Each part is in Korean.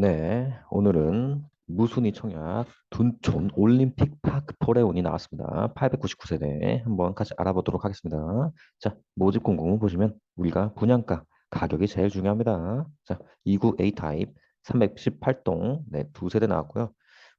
네, 오늘은 무순위 청약 둔촌 올림픽 파크 포레온이 나왔습니다. 899세대 한번 같이 알아보도록 하겠습니다. 자, 모집 공고 보시면 우리가 분양가 가격이 제일 중요합니다. 자, 29 A 타입 318동 네, 두 세대 나왔고요.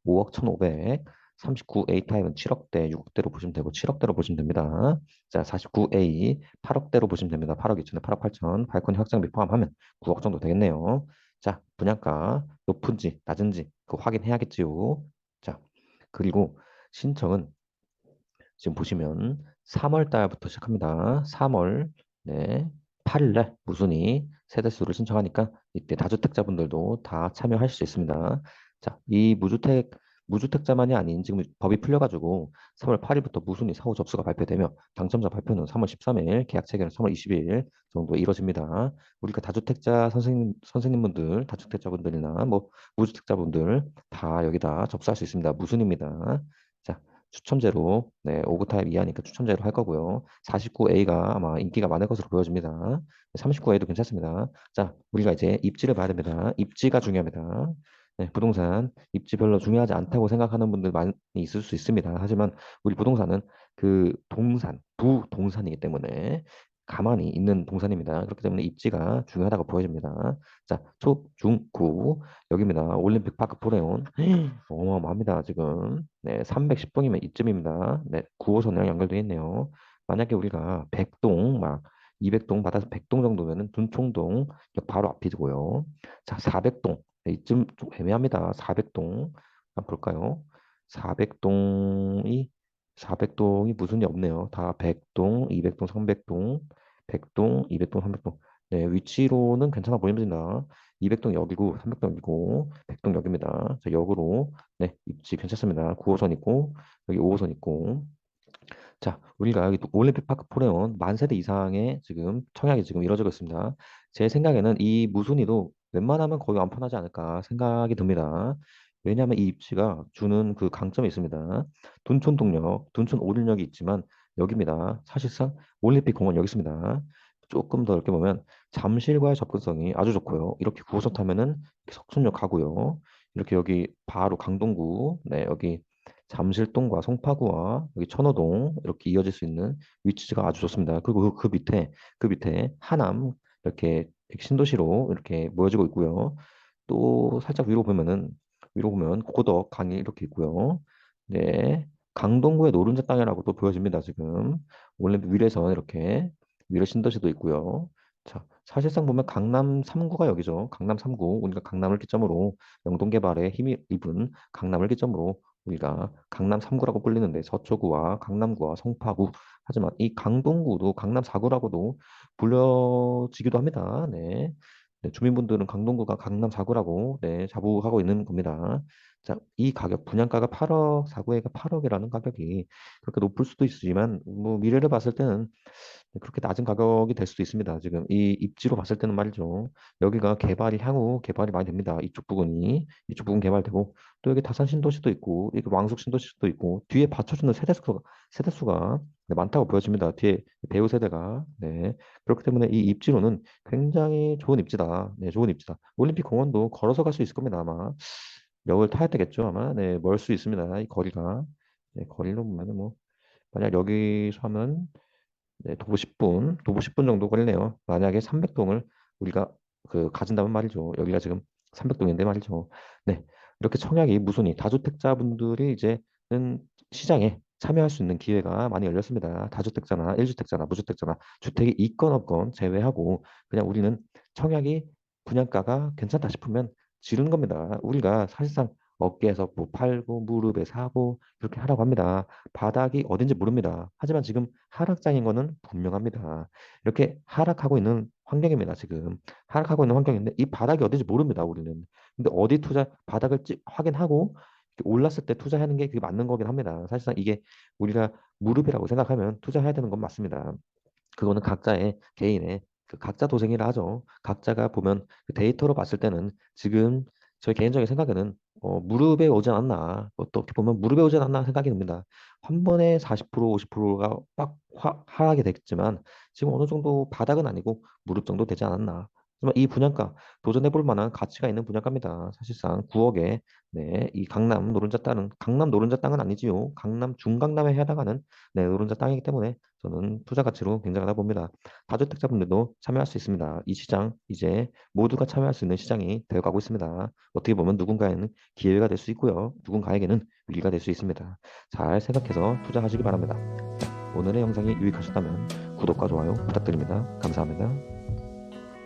5억 1,500 39 A 타입은 7억대, 6억대로 보시면 되고 7억대로 보시면 됩니다. 자, 49 A 8억대로 보시면 됩니다. 8억 2천에 8억 8천, 발코니 확장비 포함하면 9억 정도 되겠네요. 자, 분양가 높은지 낮은지 그 확인해야겠지요. 자, 그리고 신청은 지금 보시면 3월 달부터 시작합니다. 3월 네, 8일 날 무순위 세대수를 신청하니까 이때 다주택자분들도 다 참여할 수 있습니다. 자, 이 무주택 무주택자만이 아닌 지금 법이 풀려가지고 3월 8일부터 무순위 사후 접수가 발표되며 당첨자 발표는 3월 13일, 계약 체결은 3월 20일 정도 이루어집니다. 우리가 다주택자 선생님 선생님분들, 다주택자분들이나 뭐 무주택자분들 다 여기다 접수할 수 있습니다. 무순입니다. 자, 추첨제로 네, 5구 타입 이하니까 추첨제로 할 거고요. 49A가 아마 인기가 많을 것으로 보여집니다. 39A도 괜찮습니다. 자, 우리가 이제 입지를 봐야 됩니다. 입지가 중요합니다. 네, 부동산 입지 별로 중요하지 않다고 생각하는 분들 많이 있을 수 있습니다. 하지만 우리 부동산은 그 동산, 부동산이기 때문에 가만히 있는 동산입니다. 그렇기 때문에 입지가 중요하다고 보여집니다. 자, 초, 중, 구 여기입니다. 올림픽 파크 포레온 어마어마합니다. 지금 네, 310동이면 이쯤입니다. 네, 9호선이랑 연결되어 있네요. 만약에 우리가 100동 막 200동 받아서 100동 정도면은 둔총동 바로 앞이고요. 자, 400동 네, 이쯤 좀 애매합니다. 400동 한번 볼까요? 400동이 400동이 무슨 이 없네요. 다 100동, 200동, 300동, 100동, 200동, 300동. 네, 위치로는 괜찮아 보입니다. 200동 여기고 300동 여기고 100동 여기입니다. 자, 역으로 네, 입지 괜찮습니다. 9호선 있고 여기 5호선 있고 자, 우리가 여기 올림픽 파크 포레온 만 세대 이상의 지금 청약이 지금 이루어지고 있습니다. 제 생각에는 이 무순위도 웬만하면 거의 완판하지 않을까 생각이 듭니다. 왜냐하면 이 입지가 주는 그 강점이 있습니다. 둔촌 동력, 둔촌 오륜역이 있지만 여기입니다. 사실상 올림픽 공원 여기 있습니다. 조금 더 이렇게 보면 잠실과의 접근성이 아주 좋고요. 이렇게 9호선 타면은 석촌역 가고요. 이렇게 여기 바로 강동구, 네 여기 잠실동과 송파구와 여기 천호동 이렇게 이어질 수 있는 위치가 아주 좋습니다. 그리고 그, 그 밑에 그 밑에 하남 이렇게 신도시로 이렇게 모여지고 있고요. 또 살짝 위로 보면은 위로 보면 고덕 강이 이렇게 있고요. 네, 강동구의 노른자 땅이라고 또 보여집니다. 지금 원래 위례선 이렇게 위례 신도시도 있고요. 자, 사실상 보면 강남 3구가 여기죠. 강남 3구 우리가 강남을 기점으로 영동 개발에 힘이 입은 강남을 기점으로 우리가 강남 3구라고 불리는데 서초구와 강남구와 성파구 하지만 이 강동구도 강남 4구라고도 불려지기도 합니다. 네. 네, 주민분들은 강동구가 강남 4구라고 네, 자부하고 있는 겁니다. 자, 이 가격 분양가가 8억, 4구에가 8억이라는 가격이 그렇게 높을 수도 있지만 뭐 미래를 봤을 때는 그렇게 낮은 가격이 될 수도 있습니다. 지금 이 입지로 봤을 때는 말이죠. 여기가 개발이 향후 개발이 많이 됩니다. 이쪽 부분이 이쪽 부분 개발되고 또 여기 다산 신도시도 있고 여기 왕숙 신도시도 있고 뒤에 받쳐주는 세대수가 세대수가 네, 많다고 보여집니다. 뒤에 배우 세대가 네 그렇기 때문에 이 입지로는 굉장히 좋은 입지다. 네 좋은 입지다. 올림픽 공원도 걸어서 갈 수 있을 겁니다. 아마 역을 타야 되겠죠. 아마 네 멀 수 있습니다. 이 거리가 네, 거리로 보면 뭐 만약 여기서 하면 네, 도보 10분, 도보 10분 정도 걸리네요. 만약에 300동을 우리가 그 가진다면 말이죠. 여기가 지금 300동인데 말이죠. 네, 이렇게 청약이 무순위 다주택자분들이 이제는 시장에 참여할 수 있는 기회가 많이 열렸습니다. 다주택자나 1주택자나 무주택자나 주택이 있건 없건 제외하고 그냥 우리는 청약이 분양가가 괜찮다 싶으면 지르는 겁니다. 우리가 사실상 어깨에서 뭐 팔고 무릎에 사고 이렇게 하라고 합니다. 바닥이 어딘지 모릅니다. 하지만 지금 하락장인 거는 분명합니다. 이렇게 하락하고 있는 환경입니다. 지금 하락하고 있는 환경인데 이 바닥이 어딘지 모릅니다. 우리는. 근데 어디 투자 바닥을 찌, 확인하고 올랐을 때 투자하는 게 그게 맞는 거긴 합니다. 사실상 이게 우리가 무릎이라고 생각하면 투자해야 되는 건 맞습니다. 그거는 각자의 개인의 그 각자 도생이라 하죠. 각자가 보면 그 데이터로 봤을 때는 지금 저희 개인적인 생각에는 어, 무릎에 오지 않았나 어떻게 보면 무릎에 오지 않았나 생각이 듭니다. 한 번에 40% 50%가 빡 하, 하락이 됐지만 지금 어느 정도 바닥은 아니고 무릎 정도 되지 않았나 하지만 이 분양가 도전해 볼 만한 가치가 있는 분양가입니다. 사실상 9억에 네, 이 강남 노른자 땅은 강남 노른자 땅은 아니지요. 강남 중강남에 해당하는 네, 노른자 땅이기 때문에 저는 투자 가치로 굉장하다 봅니다. 다주택자분들도 참여할 수 있습니다. 이 시장 이제 모두가 참여할 수 있는 시장이 되어가고 있습니다. 어떻게 보면 누군가에는 기회가 될 수 있고요. 누군가에게는 위기가 될 수 있습니다. 잘 생각해서 투자하시기 바랍니다. 오늘의 영상이 유익하셨다면 구독과 좋아요 부탁드립니다. 감사합니다.